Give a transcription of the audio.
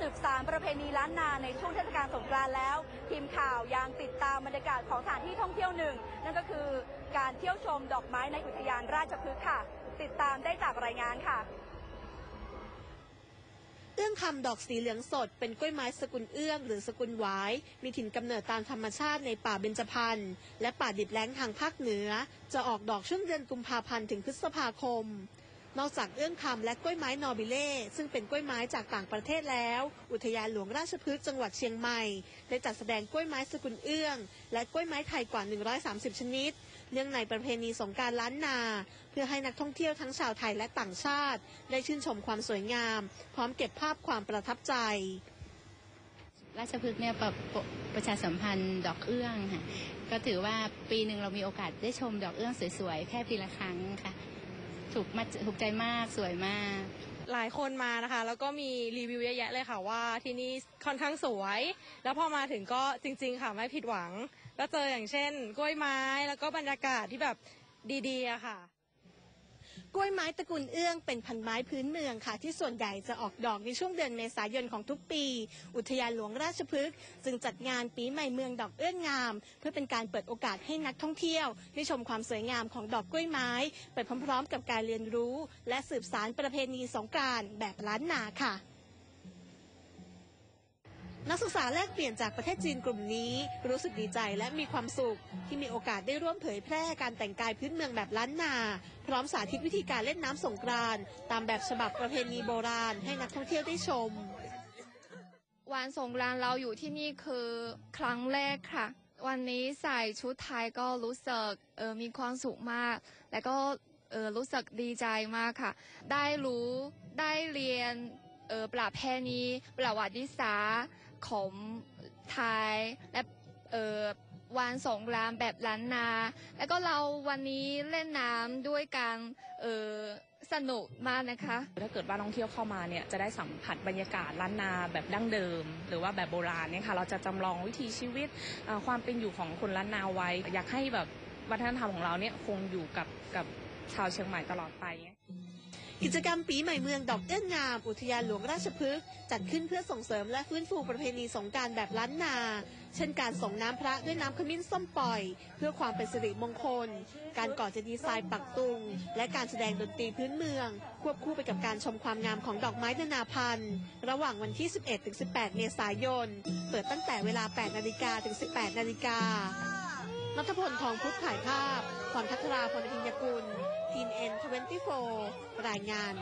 สืบสานประเพณีล้านนาในช่วงเทศกาลสงกรานต์แล้ว ทีมข่าวยังติดตามบรรยากาศของสถานที่ท่องเที่ยวหนึ่ง นั่นก็คือการเที่ยวชมดอกไม้ในอุทยานราชพฤกษ์ค่ะ ติดตามได้จากรายงานค่ะเอื้องคำดอกสีเหลืองสดเป็นกล้วยไม้สกุลเอื้องหรือสกุลหวาย มีถิ่นกำเนิดตามธรรมชาติในป่าเบญจพรรณและป่าดิบแล้งทางภาคเหนือ จะออกดอกช่วงเดือนกุมภาพันธ์ถึงพฤษภาคม นอกจากเอื้องคำและกล้วยไม้นอบิเล่ซึ่งเป็นกล้วยไม้จากต่างประเทศแล้ว อุทยานหลวงราชพฤกษ์จังหวัดเชียงใหม่ ได้จัดแสดงกล้วยไม้สกุลเอื้อง และกล้วยไม้ไทยกว่า 130 ชนิด เนื่องในประเพณีสงการล้านนา เพื่อให้นักท่องเที่ยวทั้งชาวไทยและต่างชาติ ได้ชื่นชมความสวยงาม พร้อมเก็บภาพความประทับใจราชพฤกษ์เนี่ยประประประชาสัมพันธ์ดอกเอื้องค่ะ ก็ถือว่าปีหนึ่งเรามีโอกาสได้ชมดอกเอื้องสวยๆ แค่ปีละครั้งค่ะ ถูกมาถูกใจมากสวยมาก หลายคนมานะคะ แล้วก็มีรีวิวเยอะแยะเลยค่ะว่าที่นี่ค่อนข้างสวย แล้วพอมาถึงก็จริง ๆ ค่ะไม่ผิดหวัง ก็เจออย่างเช่น กล้วยไม้แล้วก็บรรยากาศที่แบบดีๆอะค่ะ กล้วยไม้ตระกูลเอื้องเป็นพันไม้พื้นเมืองค่ะ ที่ส่วนใหญ่จะออกดอกในช่วงเดือนเมษายนของทุกปี อุทยานหลวงราชพฤกษ์จึงจัดงานปีใหม่เมืองดอกเอื้องงาม เพื่อเป็นการเปิดโอกาสให้นักท่องเที่ยวได้ชมความสวยงามของดอกกล้วยไม้ ไปพร้อมๆ กับการเรียนรู้ และสืบสารประเพณีสงการแบบล้านนาค่ะ นักศึกษาแลกเปลี่ยนจากประเทศจีนกลุ่มนี้ รู้สึกดีใจและมีความสุข ที่มีโอกาสได้ร่วมเผยแพร่การแต่งกายพื้นเมืองแบบล้านนา พร้อมสาธิตวิธีการเล่นน้ำสงกรานต์ตามแบบฉบับประเพณีโบราณให้นักท่องเที่ยวได้ชม วันสงกรานต์เราอยู่ที่นี่คือครั้งแรกค่ะ วันนี้ใส่ชุดไทยก็รู้สึกเออมีความสุขมาก และก็เออรู้สึกดีใจมากค่ะ ได้รู้ได้เรียนเออประเพณีประวัติศาสตร์ ของไทยและเออวันสงกรานแบบล้านนา แล้วก็เราวันนี้เล่นน้ำด้วยกันเออสนุกมากนะคะ ถ้าเกิดว่านักท่องเที่ยวเข้ามาเนี่ยจะได้สัมผัสบรรยากาศล้านนาแบบดั้งเดิม หรือว่าแบบโบราณเนี่ยค่ะเราจะจำลองวิถีชีวิตความเป็นอยู่ของคนล้านนาไว้ อยากให้แบบวัฒนธรรมของเราเนี่ยคงอยู่กับกับ ชาวเชียงใหม่ตลอดไป กิจกรรมปีใหม่เมืองดอกเอื้องงาม อุทยานหลวงราชพฤกษ์จัดขึ้นเพื่อส่งเสริมและฟื้นฟูประเพณีสงการแบบล้านนา เช่นการส่งน้ำพระด้วยน้ำขมิ้นส้มปล่อย เพื่อความเป็นสิริมงคล การก่อเจดีย์ทรายปักตุง และการแสดงดนตรีพื้นเมือง ควบคู่ไปกับการชมความงามของดอกไม้นานาพันธุ์ ระหว่างวันที่ 11-18 เมษายน เปิดตั้งแต่เวลา 8นาฬิกาถึง 18นาฬิกานัทพลทองพุทธถ่ายภาพพรทัศราพรพิญญกุล CGN24 รายงาน